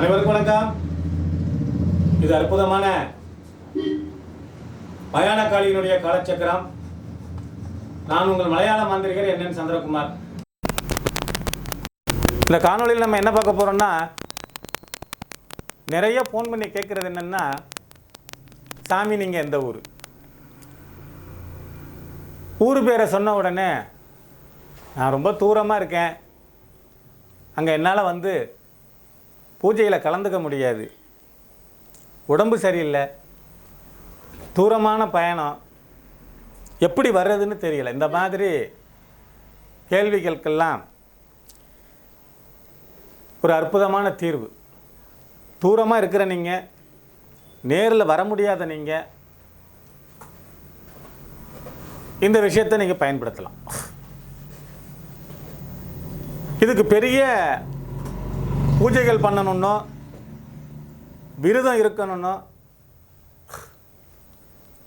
அனைவருக்கும் வணக்கம். இது அற்புதமான மயானக்காளியினுடைய காலச்சக்கரம். நான் உங்கள் மலையாள மாந்திரிகர் என் சந்திரகுமார். இந்த காணொளியில் நம்ம என்ன பார்க்க போகிறோம்னா நிறைய ஃபோன் பண்ணி கேட்குறது என்னென்னா சாமி நீங்கள் எந்த ஊர்? ஊர் பேரை சொன்ன உடனே நான் ரொம்ப தூரமாக இருக்கேன். அங்கே என்னால் வந்து பூஜையில் கலந்துக்க முடியாது. உடம்பு சரியில்லை. தூரமான பயணம். எப்படி வர்றதுன்னு தெரியல. இந்த மாதிரி கேள்விகளுக்கெல்லாம் ஒரு அற்புதமான தீர்வு. தூரமாக இருக்கிற நீங்கள் நேரில் வர முடியாத நீங்கள் இந்த விஷயத்தை நீங்கள் பயன்படுத்தலாம். இதுக்கு பெரிய பூஜைகள் பண்ணணும்னா விரதம் இருக்கணும்னா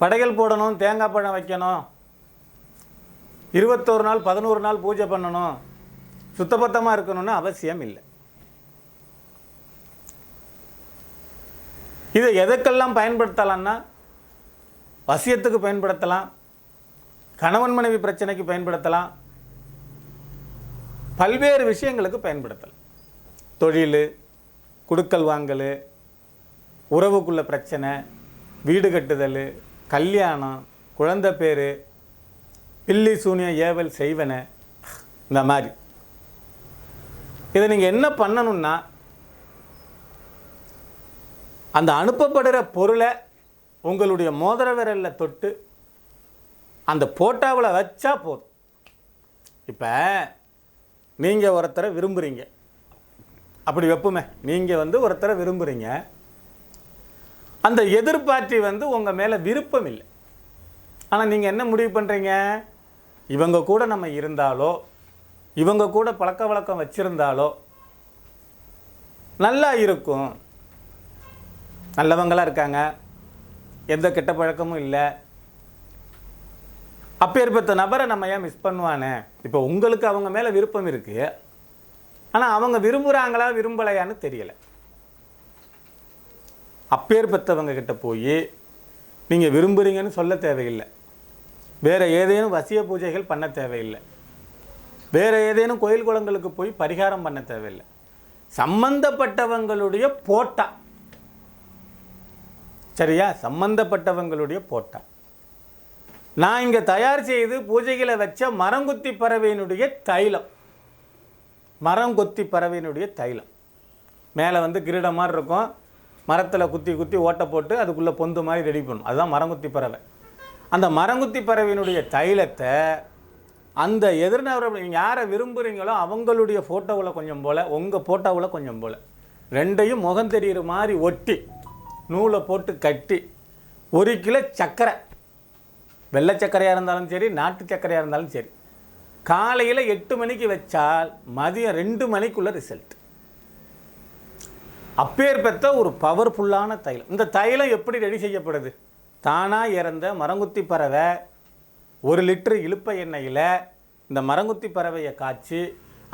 படையல் போடணும் தேங்காய் பழம் வைக்கணும் இருபத்தோரு நாள் பதினோரு நாள் பூஜை பண்ணணும் சுத்தபத்தமாக இருக்கணும்னு அவசியம் இல்லை. இதை எதுக்கெல்லாம் பயன்படுத்தலாம்னா வசியத்துக்கு பயன்படுத்தலாம் கணவன் மனைவி பிரச்சனைக்கு பயன்படுத்தலாம் பல்வேறு விஷயங்களுக்கு பயன்படுத்தலாம். தொழில் குடுக்கல் வாங்கல் உறவுக்குள்ள பிரச்சனை வீடு கட்டுதல் கல்யாணம் குழந்தை பேர் பில்லி சூனியம் ஏவல் செய்வன இந்த மாதிரி. இதை நீங்கள் என்ன பண்ணணும்னா அந்த அனுப்பப்படுற பொருளை உங்களுடைய மோதிர விரலில் தொட்டு அந்த போட்டாவில் வச்சா போதும். இப்போ நீங்கள் ஒருத்தரை விரும்புகிறீங்க அப்படி வைப்புமே. நீங்கள் வந்து ஒருத்தரை விரும்புகிறீங்க அந்த எதிர்பார்ட்டி வந்து உங்கள் மேலே விருப்பம் இல்லை. ஆனால் நீங்கள் என்ன முடிவு பண்ணுறீங்க இவங்க கூட நம்ம இருந்தாலோ இவங்க கூட பழக்க வழக்கம் வச்சுருந்தாலோ நல்லா இருக்கும். நல்லவங்களாக இருக்காங்க. எந்த கெட்ட பழக்கமும் இல்லை. அப்பேற்பட்ட நபரை நம்ம ஏன் மிஸ் பண்ணுவானே? இப்போ உங்களுக்கு அவங்க மேலே விருப்பம் இருக்குது ஆனால் அவங்க விரும்புகிறாங்களா விரும்பலையான்னு தெரியலை. அப்பேற்பட்டவங்க கிட்ட போய் நீங்கள் விரும்புகிறீங்கன்னு சொல்ல தேவையில்லை. வேறு ஏதேனும் வசிய பூஜைகள் பண்ண தேவையில்லை. வேறு ஏதேனும் கோயில் குளங்களுக்கு போய் பரிகாரம் பண்ண தேவையில்லை. சம்பந்தப்பட்டவங்களுடைய போட்டா. சரியா? சம்பந்தப்பட்டவங்களுடைய போட்டா. நான் இங்கே தயார் செய்து பூஜைகளை வச்ச மரங்குத்தி பறவையினுடைய தைலம். மரங்கொத்தி பறவையினுடைய தைலம். மேலே வந்து கிரீடம் மாதிரி இருக்கும். மரத்தில் குத்தி குத்தி ஓட்டை போட்டு அதுக்குள்ளே பொந்து மாதிரி ரெடி பண்ணும் அதுதான் மரங்குத்தி பறவை. அந்த மரங்குத்தி பறவையினுடைய தைலத்தை அந்த எதிர்நபர் நீங்கள் யாரை விரும்புகிறீங்களோ அவங்களுடைய ஃபோட்டோவில் கொஞ்சம் போல் உங்கள் ஃபோட்டோவில் கொஞ்சம் போல் ரெண்டையும் முகம் தெரிகிற மாதிரி ஒட்டி நூலை போட்டு கட்டி ஒரு கிலோ சர்க்கரை வெள்ளை சர்க்கரையாக இருந்தாலும் சரி நாட்டு சர்க்கரையாக இருந்தாலும் சரி காலையில் எட்டு மணிக்கு வச்சால் மதியம் ரெண்டு மணிக்குள்ள ரிசல்ட் அப்பேற்பட்ட ஒரு பவர்ஃபுல்லான தைலம். இந்த தைலம் எப்படி ரெடி செய்யப்படுது? தானாக இறந்த மரங்குத்தி பறவை ஒரு லிட்டர் இழுப்ப எண்ணெயில் இந்த மரங்குத்தி பறவையை காய்ச்சி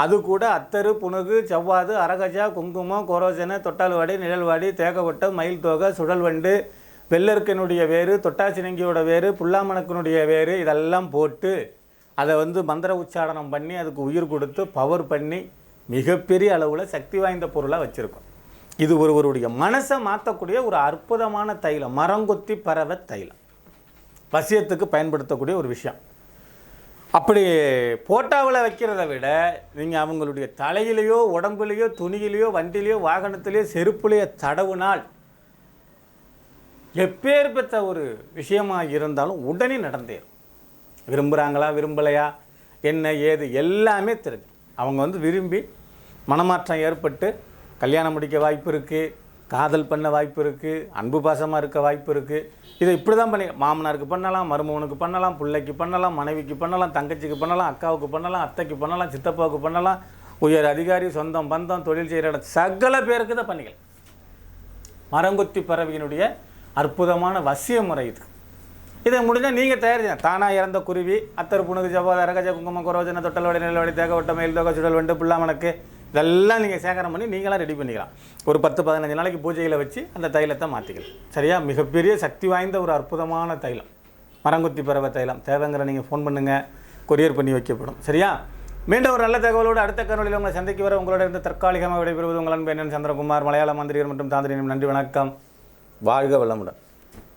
அது கூட அத்தரு புனுகு செவ்வாது அரகஜா குங்குமம் கொரோசனை தொட்டால்வாடி நிழல்வாடி தேகவட்டம் மயில் தோகை சுழல்வண்டு வெள்ளருக்கனுடைய வேறு தொட்டாசினங்கியோட வேறு புல்லாமணக்கனுடைய வேறு இதெல்லாம் போட்டு அதை வந்து மந்திர உச்சாரணம் பண்ணி அதுக்கு உயிர் கொடுத்து பவர் பண்ணி மிகப்பெரிய அளவில் சக்தி வாய்ந்த பொருளாக வச்சுருக்கோம். இது ஒருவருடைய மனசை மாற்றக்கூடிய ஒரு அற்புதமான தைலம் மரங்கொத்தி பறவை தைலம். வசியத்துக்கு பயன்படுத்தக்கூடிய ஒரு விஷயம். அப்படி போட்டாவில் வைக்கிறத விட நீங்கள் அவங்களுடைய தலையிலையோ உடம்புலையோ துணியிலையோ வண்டிலையோ வாகனத்திலையோ செருப்புலையோ தடவுனால் எப்பேற்பட்ட ஒரு விஷயமாக இருந்தாலும் உடனே நடந்தேரும் விரும்புகிறாங்களா விரும்பலையா? என்ன ஏது? எல்லாமே தெரிஞ்சு. அவங்க வந்து விரும்பி மனமாற்றம் ஏற்பட்டு கல்யாணம் முடிக்க வாய்ப்பு இருக்குது காதல் பண்ண வாய்ப்பு இருக்குது அன்பு பாசமாக இருக்க வாய்ப்பு இருக்குது இதை இப்படி தான் பண்ணி மாமனாருக்கு பண்ணலாம் மருமகனுக்கு பண்ணலாம் பிள்ளைக்கு பண்ணலாம் மனைவிக்கு பண்ணலாம் தங்கச்சிக்கு பண்ணலாம் அக்காவுக்கு பண்ணலாம் அத்தைக்கு பண்ணலாம் சித்தப்பாவுக்கு பண்ணலாம் உயர் அதிகாரி சொந்தம் பந்தம் தொழில் செய்கிற இடம் சகல பேருக்கு தான் பண்ணிக்கலாம். மரங்கொத்தி பறவையினுடைய அற்புதமான வசிய முறை இது. இதை முடிஞ்சால் நீங்கள் தயார் செய்யணும் தானாக இறந்த குருவி அத்தர் புணுகு ஜபாத அரகஜ குங்கும குரோஜன தொட்டல் நிலவடி தேக வட்ட மயில் தோக சுடல் வண்டு புல்லாமணக்கு இதெல்லாம் நீங்கள் சேகரம் பண்ணி நீங்களாம் ரெடி பண்ணிக்கலாம். ஒரு பத்து பதினஞ்சு நாளைக்கு பூஜையில் வச்சு அந்த தைலத்தை மாற்றிக்கலாம் சரியா? மிகப்பெரிய சக்தி வாய்ந்த ஒரு அற்புதமான தைலம். மரங்குத்தி பறவை தைலம். தேவைங்கிற நீங்கள் ஃபோன் பண்ணுங்கள் கொரியர் பண்ணி வைக்கப்படும். சரியா? மீண்டும் ஒரு நல்ல தகவலோடு அடுத்த கருணையில் உங்களை சந்தைக்கு வர உங்களோட இருந்து தற்காலிகமாக விடைபெறுவது உங்கள் அன்பு சந்திரகுமார் மலையாள மந்திரிகள் மற்றும் தாந்திரியம் நன்றி வணக்கம். வாழ்க வளமுடன்.